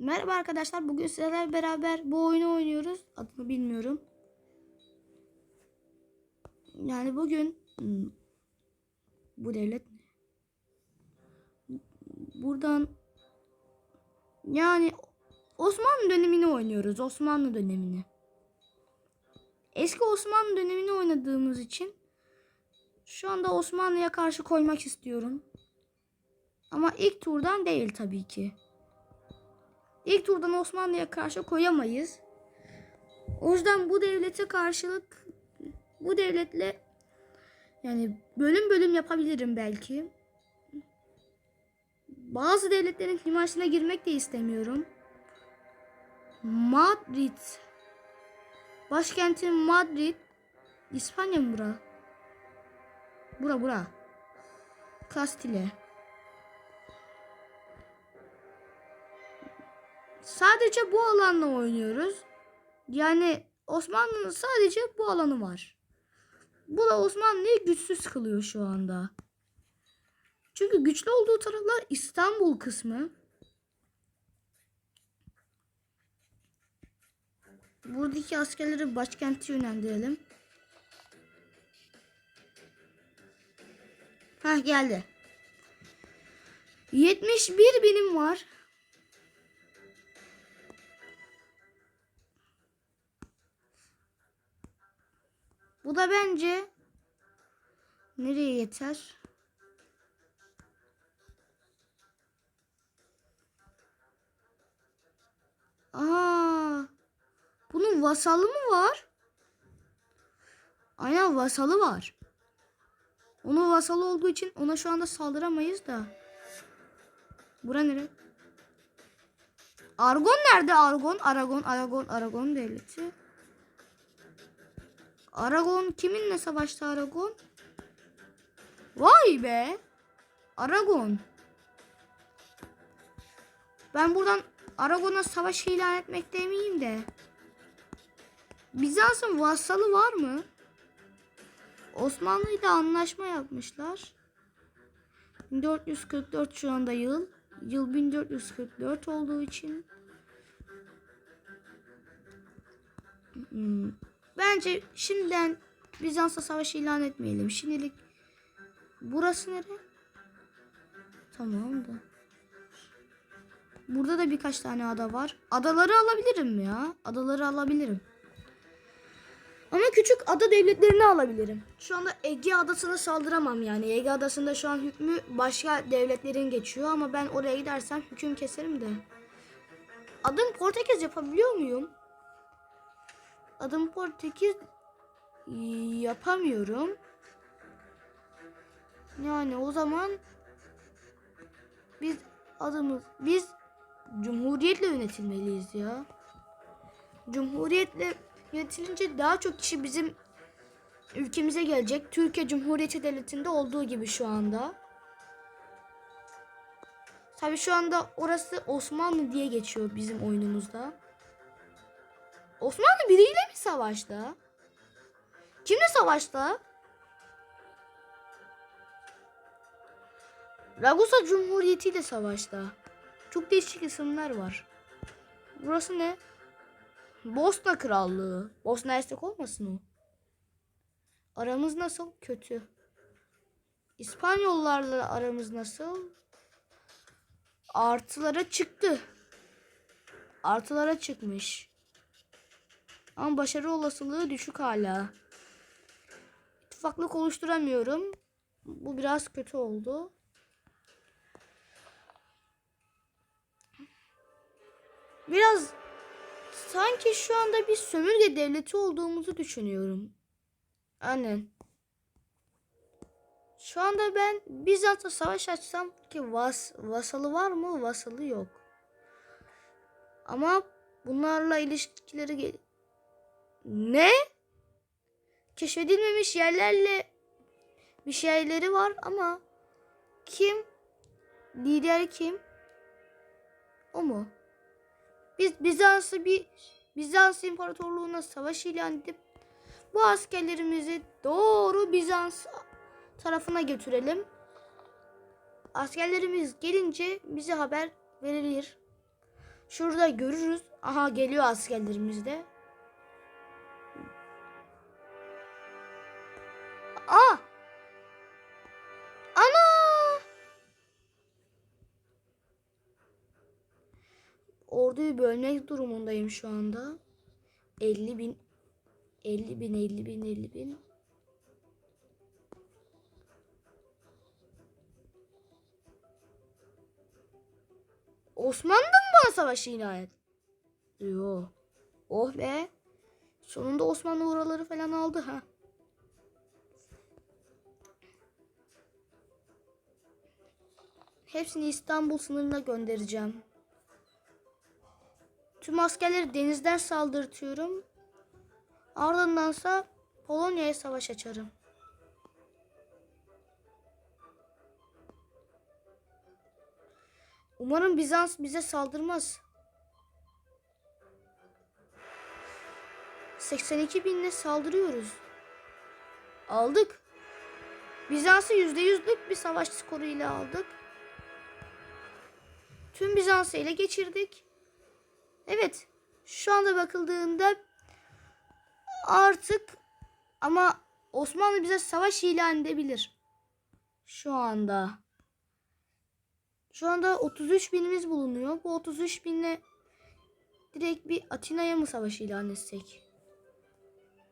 Merhaba arkadaşlar. Bugün sizlerle beraber bu oyunu oynuyoruz. Adını bilmiyorum. Yani bugün hmm, bu devlet buradan yani Osmanlı dönemini oynuyoruz. Osmanlı dönemini. Eski Osmanlı dönemini oynadığımız için şu anda Osmanlı'ya karşı koymak istiyorum. Ama ilk turdan değil tabii ki. İlk turdan Osmanlı'ya karşı koyamayız. O yüzden bu devlete karşılık bu devletle yani bölüm bölüm yapabilirim belki. Bazı devletlerin himayesine girmek de istemiyorum. Madrid. Başkenti Madrid. İspanya mı bura? Bura bura. Kastile. Sadece bu alanla oynuyoruz. Yani Osmanlı'nın sadece bu alanı var. Bu da Osmanlı'yı güçsüz kılıyor şu anda. Çünkü güçlü olduğu taraflar İstanbul kısmı. Buradaki askerleri başkente yönlendirelim. Heh geldi. 71 binim var. Bu da bence nereye yeter? Aa, bunun vasalı mı var? Aynen vasalı var. Onun vasalı olduğu için ona şu anda saldıramayız da. Bura nere? Argon nerede? Argon, Aragon, Aragon, Aragon devleti. Aragon kiminle savaştı Aragon? Vay be. Aragon. Ben buradan Aragon'a savaş ilan etmek demeyeyim de. Bizans'ın vassalı var mı? Osmanlı ile anlaşma yapmışlar. 1444 şu anda yıl. Yıl 1444 olduğu için. Hmm. Bence şimdiden Bizans'a savaş ilan etmeyelim. Şimdilik burası nere? Tamam da. Burada da birkaç tane ada var. Adaları alabilirim ya. Adaları alabilirim. Ama küçük ada devletlerini alabilirim. Şu anda Ege adasına saldıramam yani. Ege adasında şu an hükmü başka devletlerin geçiyor ama ben oraya gidersem hüküm keserim de. Adım Portekiz yapabiliyor muyum? Adım Portekiz yapamıyorum. Yani o zaman biz adımız biz cumhuriyetle yönetilmeliyiz ya. Cumhuriyetle yönetilince daha çok kişi bizim ülkemize gelecek. Türkiye Cumhuriyeti Devleti'nde olduğu gibi şu anda. Tabi şu anda orası Osmanlı diye geçiyor bizim oyunumuzda. Osmanlı biriyle mi savaşta? Kimle savaşta? Ragusa Cumhuriyeti ile savaşta. Çok değişik isimler var. Burası ne? Bosna Krallığı. Bosna Hersek olmasın o? Aramız nasıl? Kötü. İspanyollarla aramız nasıl? Artılara çıktı. Artılara çıkmış. Ama başarı olasılığı düşük hala. İttifaklık oluşturamıyorum. Bu biraz kötü oldu. Biraz sanki şu anda bir sömürge devleti olduğumuzu düşünüyorum. Aynen. Şu anda ben Bizans'a savaş açsam ki vas vasalı var mı? Vasalı yok. Ama bunlarla ilişkileri ne? Keşfedilmemiş yerlerle bir şeyleri var ama kim? Lider kim? O mu? Biz Bizans'ı bir Bizans İmparatorluğu'na savaş ilan edip bu askerlerimizi doğru Bizans tarafına götürelim. Askerlerimiz gelince bize haber verilir. Şurada görürüz. Aha geliyor askerlerimiz de. Aa! Ana! Orduyu bölmek durumundayım şu anda. 50 bin 50 bin 50 bin 50 bin. Osmanlı mı bana savaşı ilan et? Yo. Oh be. Sonunda Osmanlı oraları falan aldı ha. Hepsini İstanbul sınırına göndereceğim. Tüm askerleri denizden saldırtıyorum. Ardındansa Polonya'ya savaş açarım. Umarım Bizans bize saldırmaz. 82 binle saldırıyoruz. Aldık. Bizans'ı %100'lük bir savaş skoruyla aldık. Tüm Bizans'ı ele geçirdik. Evet. Şu anda bakıldığında artık ama Osmanlı bize savaş ilan edebilir. Şu anda. Şu anda 33 binimiz bulunuyor. Bu 33 binle direkt bir Atina'ya mı savaş ilan etsek?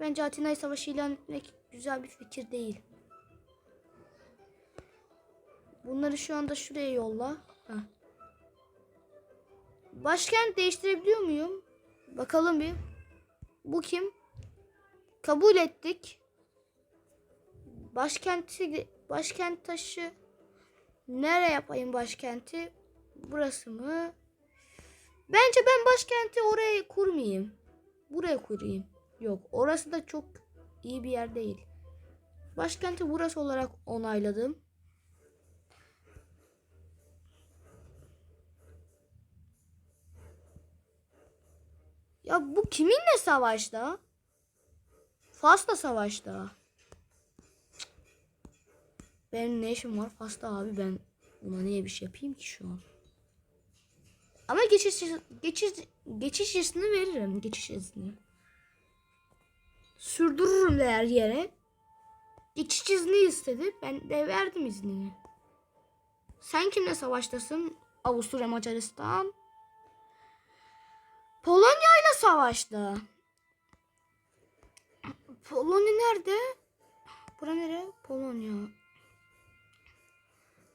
Bence Atina'ya savaş ilan etmek güzel bir fikir değil. Bunları şu anda şuraya yolla. Heh. Başkent değiştirebiliyor muyum? Bakalım bir. Bu kim? Kabul ettik. Başkenti başkent taşı nereye yapayım başkenti? Burası mı? Bence ben başkenti oraya kurmayayım. Buraya kurayım. Yok, orası da çok iyi bir yer değil. Başkenti burası olarak onayladım. Ya bu kiminle savaşta? Fas'la savaşta. Benim ne işim var Fas'ta abi ben buna niye bir şey yapayım ki şu an? Ama geçiş geçiş geçiş izni veririm geçiş izni. Sürdürürüm de her yere. Geçiş izni istedi. Ben de verdim iznini. Sen kimle savaştasın? Avusturya Macaristan. Polonya ile savaştı. Polonya nerede? Bura nere? Polonya.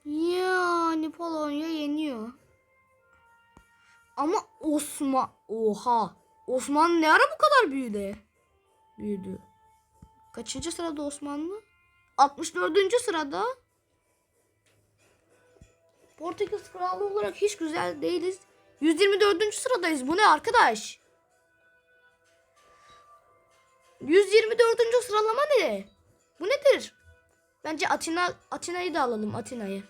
Yani Polonya yeniyor. Ama Osman... Oha. Osmanlı ne ara bu kadar büyüdü? Büyüdü. Kaçıncı sırada Osmanlı? 64. sırada. Portekiz Krallığı olarak hiç güzel değiliz. 124. sıradayız. Bu ne arkadaş? 124. sıralama ne? Bu nedir? Bence Atina Atina'yı da alalım Atina'yı.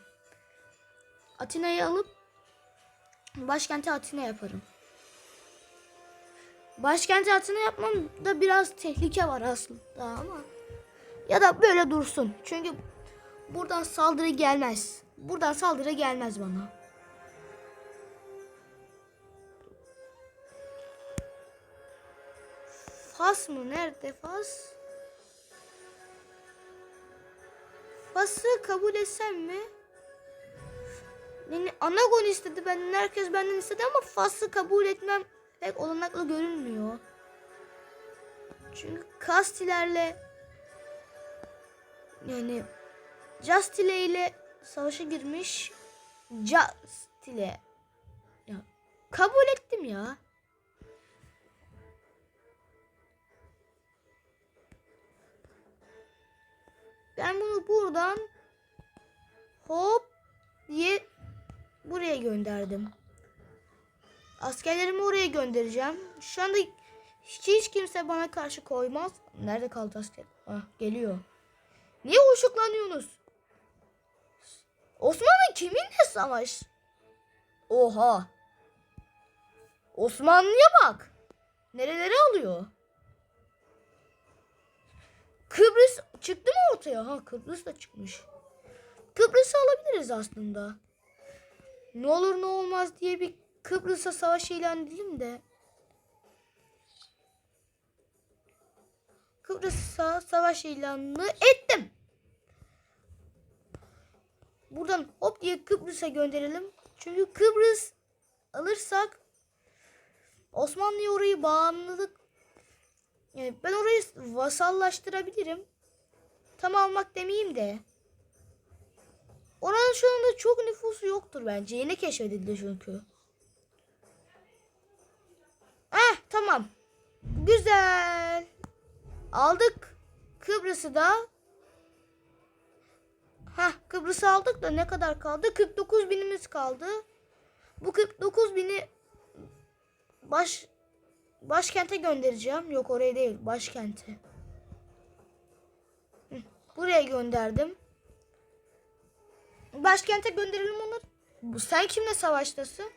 Atina'yı alıp başkenti Atina yaparım. Başkenti Atina yapmam da biraz tehlike var aslında ama ya da böyle dursun. Çünkü buradan saldırı gelmez. Buradan saldırı gelmez bana. Fas mı? Nerede Fas? Fas'ı kabul etsem mi? Yani Anagon istedi benden. Herkes benden istedi ama Fas'ı kabul etmem pek olanaklı görünmüyor. Çünkü Kastilerle yani Justile ile savaşa girmiş. Justile ya kabul ettim ya. Ben bunu buradan hop diye buraya gönderdim. Askerlerimi oraya göndereceğim. Şu anda hiç, hiç kimse bana karşı koymaz. Nerede kaldı asker? Ah geliyor. Niye uşuklanıyorsunuz? Osmanlı kiminle savaş? Oha. Osmanlı'ya bak. Nereleri alıyor? Kıbrıs çıktı mı ortaya? Ha Kıbrıs da çıkmış. Kıbrıs'ı alabiliriz aslında. Ne olur ne olmaz diye bir Kıbrıs'a savaş ilan edelim de. Kıbrıs'a savaş ilanını ettim. Buradan hop diye Kıbrıs'a gönderelim. Çünkü Kıbrıs alırsak Osmanlı'ya orayı bağımlılık yani ben orayı vasallaştırabilirim. Tam almak demeyeyim de. Oranın şu anda çok nüfusu yoktur bence. Yeni keşfedildi çünkü. Eh tamam. Güzel. Aldık. Kıbrıs'ı da. Heh Kıbrıs'ı aldık da ne kadar kaldı? 49 binimiz kaldı. Bu 49 bini baş başkente göndereceğim. Yok oraya değil başkente. Buraya gönderdim. Başkente gönderelim. Bu sen kimle savaştasın?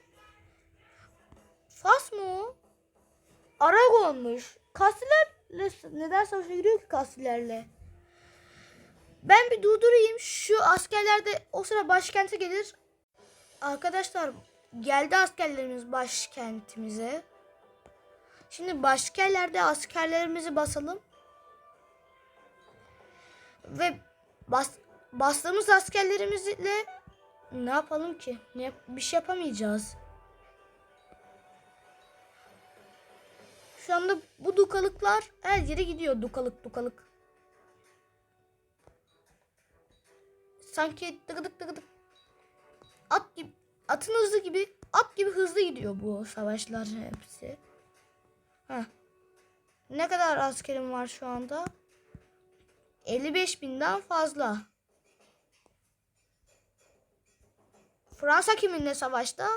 Fas mı o? Aragon'muş. Kastilerle neden savaşa giriyor ki Kastilerle? Ben bir durdurayım. Şu askerler de o sıra başkente gelir. Arkadaşlar geldi askerlerimiz başkentimize. Şimdi başka yerlerde askerlerimizi basalım. Ve bas, bastığımız askerlerimizle ne yapalım ki? Ne, bir şey yapamayacağız. Şu anda bu dukalıklar her yere gidiyor. Dukalık dukalık. Sanki tıkıdık tıkıdık. At gibi, atın hızı gibi, at gibi hızlı gidiyor bu savaşlar hepsi. Heh. Ne kadar askerim var şu anda? 55 binden fazla. Fransa kiminle savaşta?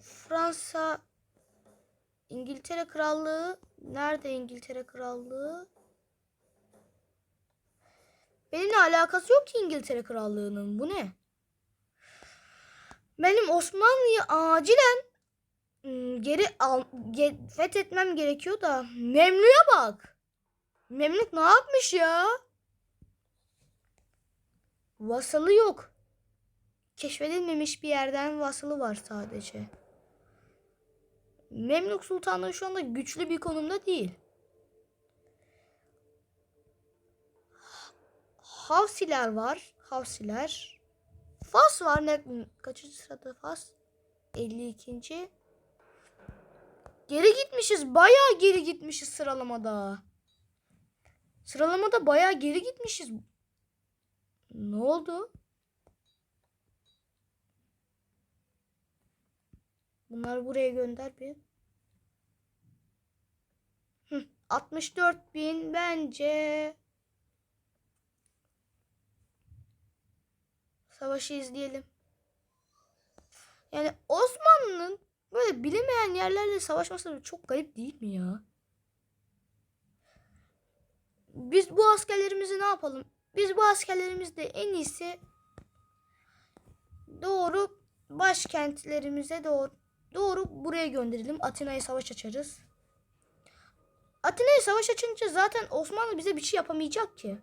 Fransa İngiltere Krallığı nerede İngiltere Krallığı? Benimle alakası yok ki İngiltere Krallığı'nın. Bu ne? Benim Osmanlı'yı acilen ım, geri al, ge- fethetmem gerekiyor da Memlük'e bak. Memlük ne yapmış ya? Vasalı yok. Keşfedilmemiş bir yerden vasalı var sadece. Memlük Sultanlığı şu anda güçlü bir konumda değil. Havsiler var. Havsiler. Fas var. Ne, kaçıncı sırada Fas? 52. Geri gitmişiz. Bayağı geri gitmişiz sıralamada. Sıralamada bayağı geri gitmişiz. Ne oldu? Bunları buraya gönder bir. Hı, 64 bin bence. Savaşı izleyelim. Yani Osmanlı'nın böyle bilinmeyen yerlerle savaşması çok garip değil mi ya? Biz bu askerlerimizi ne yapalım? Biz bu askerlerimizde en iyisi doğru başkentlerimize doğru doğru buraya gönderelim. Atina'ya savaş açarız. Atina'ya savaş açınca zaten Osmanlı bize bir şey yapamayacak ki.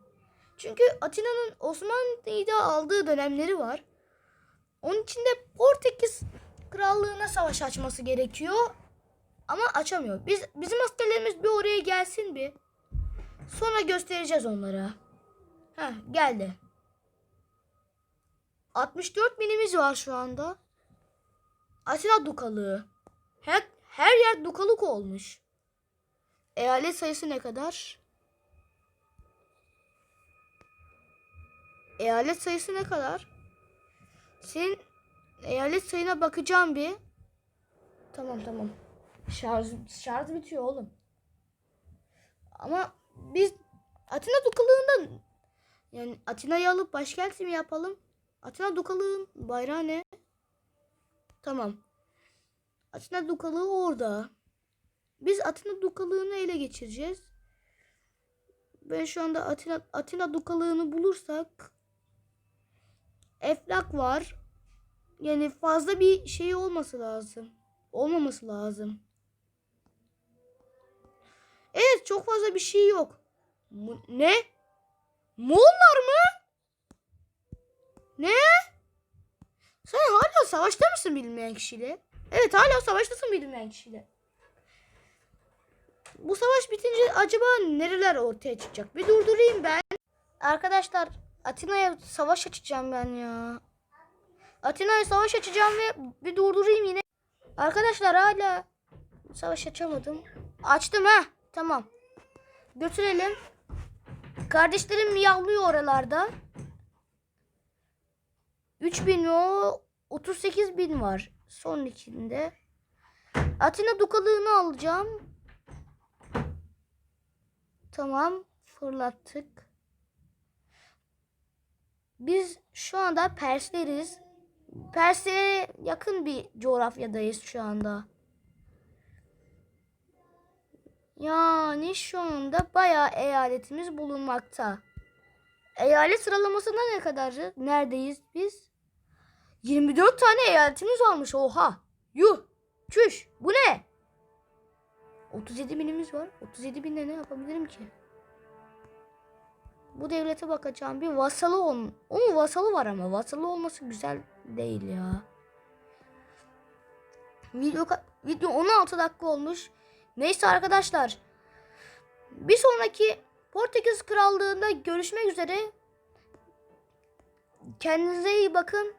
Çünkü Atina'nın Osmanlı'yı da aldığı dönemleri var. Onun için de Portekiz krallığına savaş açması gerekiyor. Ama açamıyor. Biz bizim askerlerimiz bir oraya gelsin bir. Sonra göstereceğiz onlara. Heh, geldi. 64 binimiz var şu anda. Atina dukalığı. Her, her yer dukalık olmuş. Eyalet sayısı ne kadar? Eyalet sayısı ne kadar? Senin eyalet sayına bakacağım bir. Tamam tamam. Şarj, şarj bitiyor oğlum. Ama biz Atina Dukalığı'ndan yani Atina'yı alıp başkent mi yapalım? Atina Dukalığı'nın bayrağı ne? Tamam. Atina Dukalığı orada. Biz Atina Dukalığı'nı ele geçireceğiz. Ben şu anda Atina, Atina Dukalığı'nı bulursak Eflak var. Yani fazla bir şey olması lazım. Olmaması lazım. Evet çok fazla bir şey yok. Mu- ne? Moğollar mı? Ne? Sen hala savaşta mısın bilinmeyen kişiyle? Evet hala savaştasın bilinmeyen kişiyle. Bu savaş bitince acaba nereler ortaya çıkacak? Bir durdurayım ben. Arkadaşlar Atina'ya savaş açacağım ben ya. Atina'ya savaş açacağım ve bir durdurayım yine. Arkadaşlar hala savaş açamadım. Açtım ha. Tamam. Götürelim. Kardeşlerim miyavlıyor oralarda. 3000 o 38 bin var son ikinde. Atina dukalığını alacağım. Tamam fırlattık. Biz şu anda Persleriz. Pers'e yakın bir coğrafyadayız şu anda. Yani şu anda bayağı eyaletimiz bulunmakta. Eyalet sıralamasında ne kadarı? Neredeyiz biz? 24 tane eyaletimiz varmış. Oha. Yuh. Çüş. Bu ne? 37 binimiz var. 37 binde ne yapabilirim ki? Bu devlete bakacağım. Bir vasalı ol. Onun vasalı var ama vasalı olması güzel değil ya. Video, video 16 dakika olmuş. Neyse arkadaşlar. Bir sonraki Portekiz Krallığı'nda görüşmek üzere. Kendinize iyi bakın.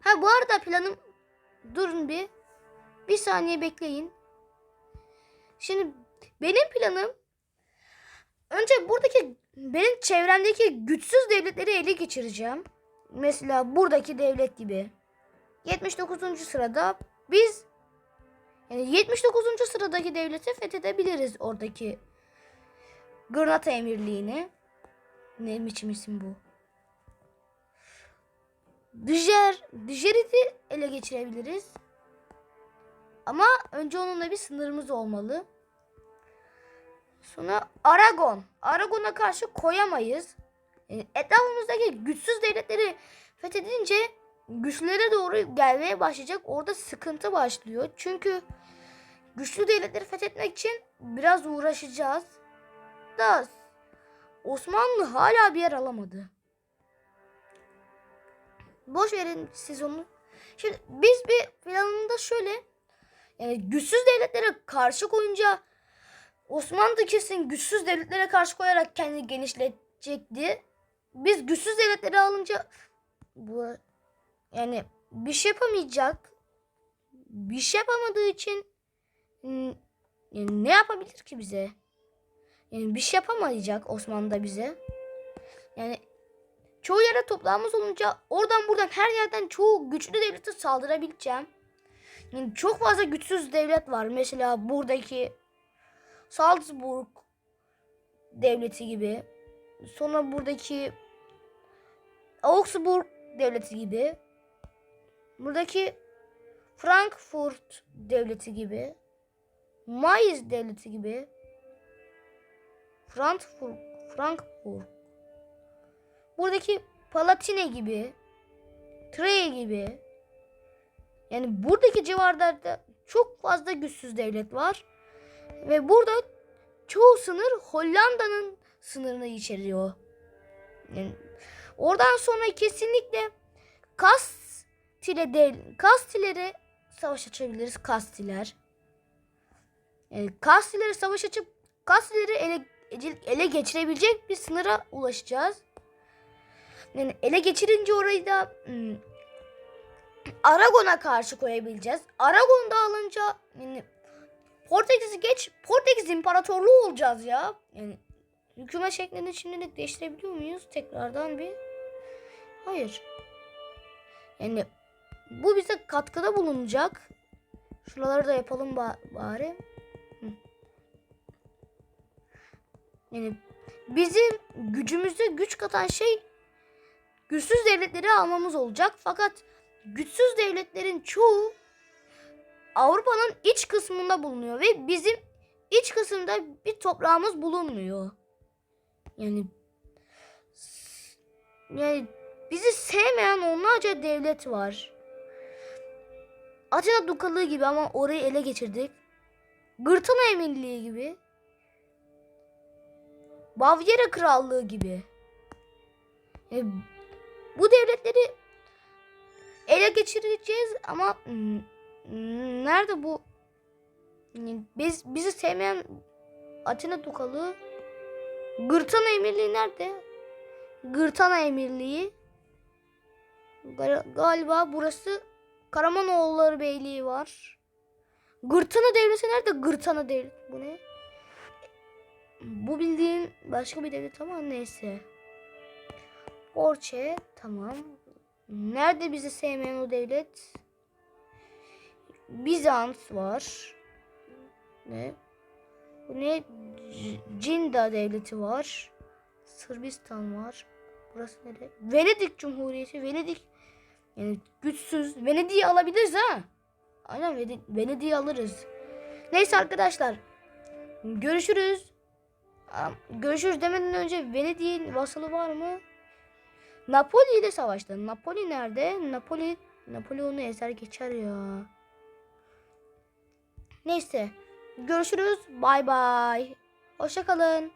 Ha bu arada planım durun bir. Bir saniye bekleyin. Şimdi benim planım önce buradaki benim çevremdeki güçsüz devletleri ele geçireceğim. Mesela buradaki devlet gibi. 79. sırada biz yani 79. sıradaki devleti fethedebiliriz oradaki Granada Emirliğini. Ne biçim isim bu? Dijer, Dijerit'i ele geçirebiliriz. Ama önce onunla bir sınırımız olmalı. Sonra Aragon. Aragon'a karşı koyamayız. Yani etrafımızdaki güçsüz devletleri fethedince güçlere doğru gelmeye başlayacak. Orada sıkıntı başlıyor. Çünkü güçlü devletleri fethetmek için biraz uğraşacağız. Da Osmanlı hala bir yer alamadı. Boş verin siz onu. Şimdi biz bir planında şöyle yani güçsüz devletlere karşı koyunca Osmanlı kesin güçsüz devletlere karşı koyarak kendini genişletecekti. Biz güçsüz devletleri alınca bu yani bir şey yapamayacak. Bir şey yapamadığı için yani ne yapabilir ki bize? Yani bir şey yapamayacak Osmanlı da bize. Yani çoğu yere toprağımız olunca oradan buradan her yerden çoğu güçlü devlete saldırabileceğim. Yani çok fazla güçsüz devlet var. Mesela buradaki Salzburg devleti gibi. Sonra buradaki Augsburg devleti gibi. Buradaki Frankfurt devleti gibi. Mainz devleti gibi. Frankfurt, Frankfurt. Buradaki Palatine gibi. Trey gibi. Yani buradaki civarlarda çok fazla güçsüz devlet var. Ve burada çoğu sınır Hollanda'nın sınırını içeriyor. Yani oradan sonra kesinlikle Kastile değil, Kastilere savaş açabiliriz. Kastiler. Yani Kastilere savaş açıp Kastileri ele, ele geçirebilecek bir sınıra ulaşacağız. Yani ele geçirince orayı da hmm, Aragon'a karşı koyabileceğiz. Aragon'da alınca yani Portekiz'i geç Portekiz İmparatorluğu olacağız ya. Yani hükümet şeklini şimdilik değiştirebiliyor muyuz? Tekrardan bir. Hayır. Yani bu bize katkıda bulunacak. Şuraları da yapalım ba- bari. Yani bizim gücümüze güç katan şey güçsüz devletleri almamız olacak. Fakat güçsüz devletlerin çoğu Avrupa'nın iç kısmında bulunuyor ve bizim iç kısımda bir toprağımız bulunmuyor. Yani yani bizi sevmeyen onlarca devlet var. Atina Dukalığı gibi ama orayı ele geçirdik. Gırtana Emirliği gibi. Bavyera Krallığı gibi. Yani bu devletleri ele geçireceğiz ama hmm, nerede bu biz bizi sevmeyen Atina Dukalı Gırtana Emirliği nerede? Gırtana Emirliği Gal- galiba burası Karamanoğulları Beyliği var. Gırtana Devleti nerede? Gırtana Devleti. Bu ne? Bu bildiğin başka bir devlet ama neyse. Orçe tamam. Nerede bizi sevmeyen o devlet? Bizans var. Ne? Bu ne? Cinda devleti var. Sırbistan var. Burası nere? Venedik Cumhuriyeti. Venedik yani güçsüz. Venedik'i alabiliriz ha. Aynen Vene- Venedik'i alırız. Neyse arkadaşlar. Görüşürüz. Görüşürüz demeden önce Venedik'in vasalı var mı? Napoli ile savaştı. Napoli nerede? Napoli Napoli onu ezer geçer ya. Neyse. Görüşürüz. Bay bay. Hoşça kalın.